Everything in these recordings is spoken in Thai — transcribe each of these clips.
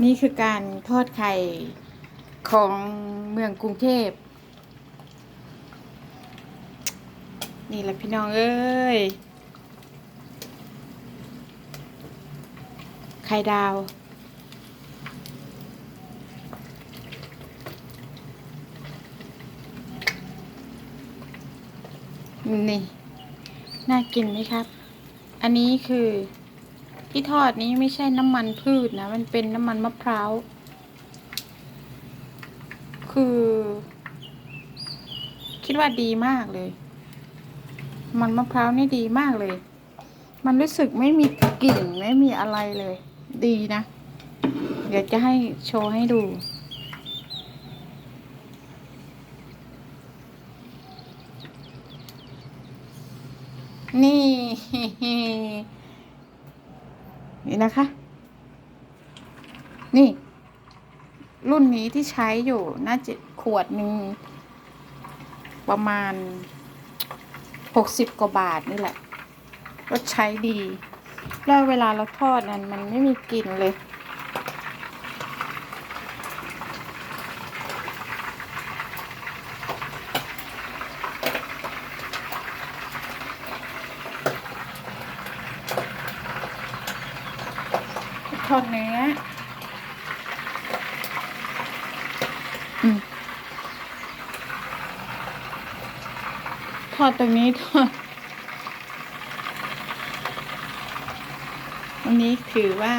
นี่คือการทอดไข่ของเมืองกรุงเทพ นี่แหละพี่น้องเอ้ย ไข่ดาว นี่ น่ากินไหมครับ อันนี้คือ ที่ทอดนี้ไม่ใช่น้ำมันพืชนะ มันเป็นน้ำมันมะพร้าว คือ คิดว่าดีมากเลย มันมะพร้าวนี่ดีมากเลย มันรู้สึกไม่มีกลิ่นไม่มีอะไรเลย ดีนะ เดี๋ยวจะให้โชว์ให้ดูนี่ นี่นะคะ นี่ รุ่นนี้ที่ใช้อยู่น่าจะขวดหนึ่งประมาณหกสิบกว่าบาทนี่แหละ ก็ใช้ดี แล้วเวลาเราทอดนั้นมันไม่มีกลิ่นเลย ดเนื้อืมทอดตรงนี้ทอดอันนี้ถือว่า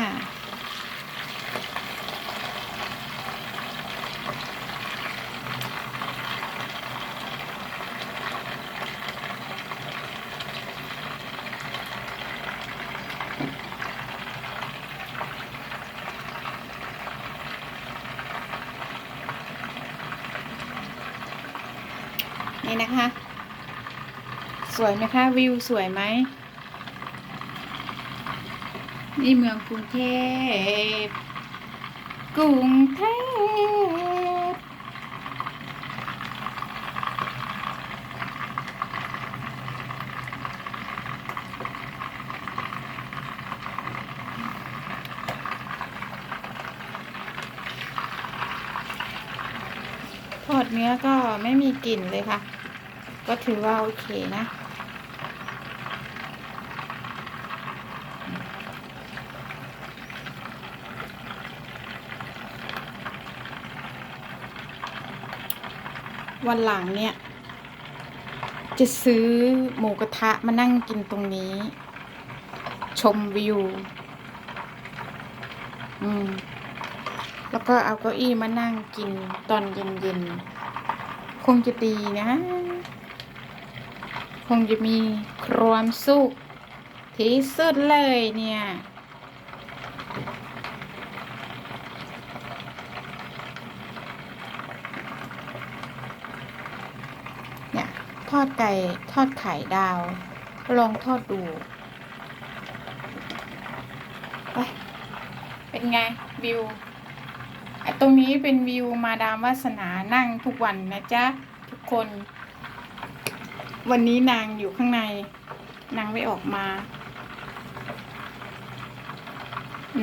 นะคะ สวยไหมคะวิวสวยไหมนี่เมืองกรุงเทพกรุงเทพทอดเนื้อก็ไม่มีกลิ่นเลยค่ะ ก็ถือว่าโอเคนะ วันหลังเนี่ย จะซื้อหมูกระทะมานั่งกินตรงนี้ ชมวิว อืม แล้วก็เอาเก้าอี้มานั่งกินตอนเย็นๆ คงจะดีนะ คงจะมีความสุขที่สุดเลยเนี่ย เนี่ย ทอดไก่ ทอดไข่ดาว ลองทอดดูไปเป็นไง วิวอะตรงนี้เป็นวิวมาดามวาสนานั่งทุกวันนะจ๊ะ ทุกคน วันนี้นางอยู่ข้างใน นางไม่ออกมา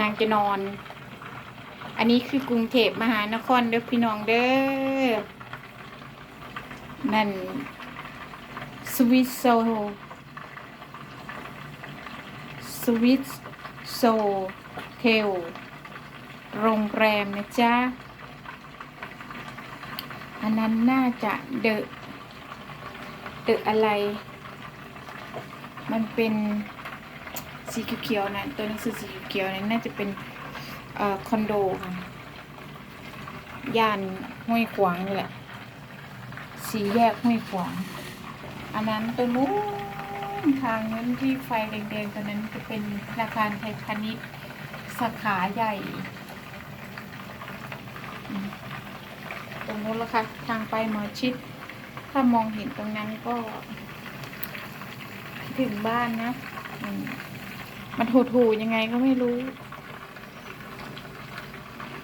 นางจะนอน อันนี้คือกรุงเทพมหานครเด้อพี่น้องเด้อ นั่นสวิตโซสวิตโซเทลโรงแรมนะจ๊ะ อันนั้นน่าจะเดอะ เดอะอะไร มันเป็นสีเขียวๆนะตัวหนังสือสีเขียวๆนั้นน่าจะเป็นอคอนโดค่ะย่านห้วยขวางนี่แหละ สีแยกห้วยขวาง อันนั้นตัวนู้นทางนั้นที่ไฟแดงๆตัวนั้นจะเป็นธนาคารไทยพาณิชย์สาขาใหญ่ ตรงนู้นละค่ะ ทางไปหมอชิด ถ้ามองเห็นตรงนั้นก็ ถึงบ้านนะมันถูๆยังไงก็ไม่รู้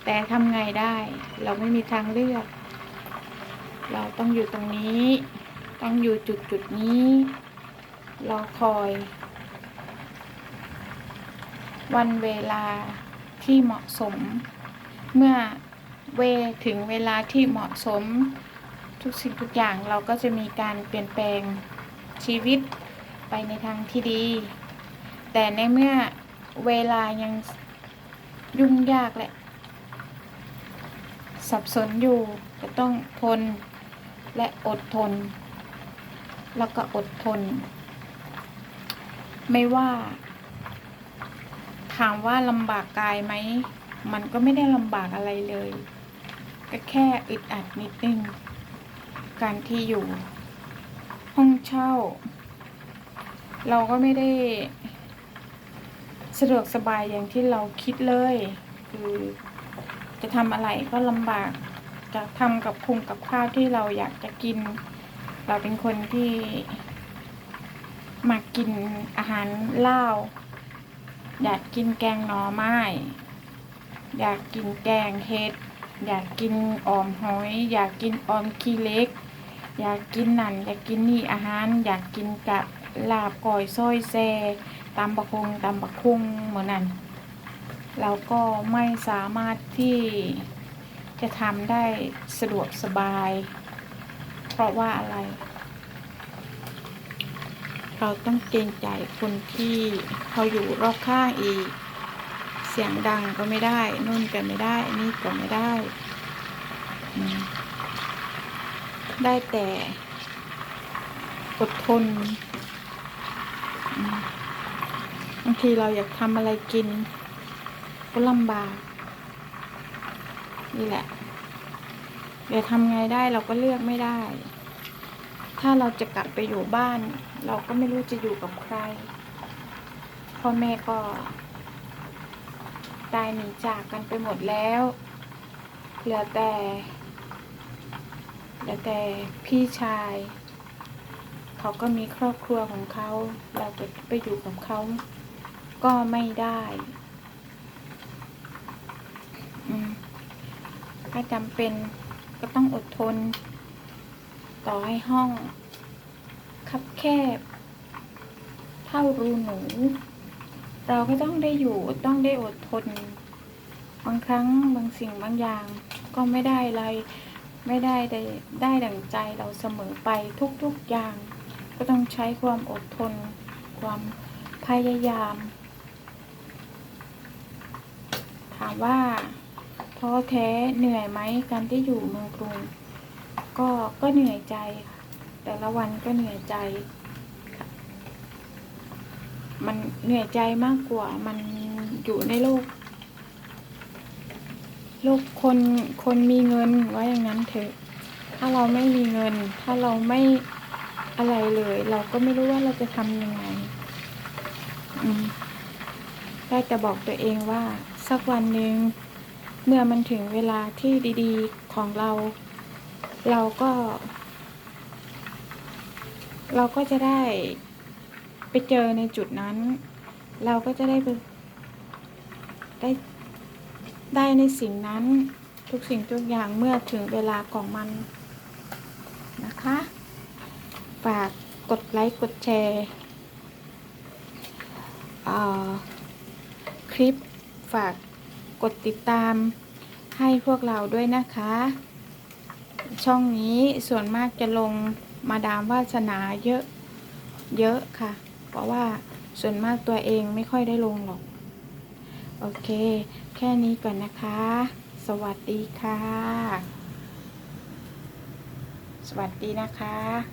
แต่ทำไงได้ เราไม่มีทางเลือก เราต้องอยู่ตรงนี้ ต้องอยู่จุดจุดๆนี้ รอคอย วันเวลาที่เหมาะสม เมื่อเวถึงเวลาที่เหมาะสม ทุกสิ่งทุกอย่างเราก็จะมีการเปลี่ยนแปลงชีวิตไปในทางที่ดี แต่ในเมื่อเวลายังยุ่งยากแหละ สับสนอยู่ก็ต้องทนและอดทน แล้วก็อดทน ไม่ว่า ถามว่าลำบากกายไหม มันก็ไม่ได้ลำบากอะไรเลย ก็แค่อึดอัดนิดนึง การที่อยู่ห้องเช่า เราก็ไม่ได้สะดวกสบายอย่างที่เราคิดเลย คือจะทำอะไรก็ลำบากจะทำกับคุงกับข้าวที่เราอยากจะกิน เราเป็นคนที่มากินอาหารลาวอยากกินแกงหน่อไม้ อยากกินแกงเห็ด อยากกินออมหอย อยากกินออมขี้เล็ก อยากกินนั่นอยากกินนี่อาหาร อยากกินกับลาบก่อยซอยแซตำบักคงตำบักคุงเหมือนนั้นเราก็ไม่สามารถที่จะทำได้สะดวกสบาย เพราะว่าอะไร เราต้องเกรงใจคนที่เขาอยู่รอบข้างอีก เสียงดังก็ไม่ได้นู่นก็ไม่ได้ นี่ก็ไม่ได้อืม ได้แต่อดทนบางทีเราอยากทำอะไรกิน ก็ลำบาก นี่แหละเดี๋ยวทำไงได้เราก็เลือกไม่ได้ ถ้าเราจะกลับไปอยู่บ้าน เราก็ไม่รู้จะอยู่กับใคร พ่อแม่ก็ตายหนีจากกันไปหมดแล้ว เหลือแต่ เหลือแต่พี่ชาย เขาก็มีครอบครัวของเขา เราจะไปอยู่กับเขาก็ไม่ได้อืมถ้าจำเป็นก็ต้องอดทน ต่อให้ห้อง คับแคบ เท่ารูหนู เราก็ต้องได้อยู่ต้องได้อดทน บางครั้งบางสิ่งบางอย่างก็ไม่ได้อะไร ไม่ได้ได้ได้ดั่งใจเราเสมอไปทุกๆอย่าง ก็ต้องใช้ความอดทน ความพยายาม ถามว่าท้อแท้เหนื่อยไหมการที่อยู่เมืองกรุง ก็ก็เหนื่อยใจแต่ละวันก็เหนื่อยใจ มันเหนื่อยใจมากกว่ามันอยู่ในโลก ลูกคนคนมีเงินว่าอย่างนั้นเถอะ ถ้าเราไม่มีเงิน ถ้าเราไม่อะไรเลย เราก็ไม่รู้ว่าเราจะทำยังไงได้แต่บอกตัวเองว่า สักวันหนึ่งเมื่อมันถึงเวลาที่ดีๆของเรา เราก็ เราก็จะได้ไปเจอในจุดนั้น เราก็จะได้ได้ ได้ในสิ่งนั้นทุกสิ่งทุกอย่างเมื่อถึงเวลาของมันนะคะ ฝากกดไลค์กดแชร์คลิปฝากกดติดตามให้พวกเราด้วยนะคะ ช่องนี้ส่วนมากจะลงมาดามวาสนาเยอะเยอะค่ะ เพราะว่าส่วนมากตัวเองไม่ค่อยได้ลงหรอก โอเค แค่นี้ก่อนนะคะ สวัสดีค่ะ สวัสดีนะคะ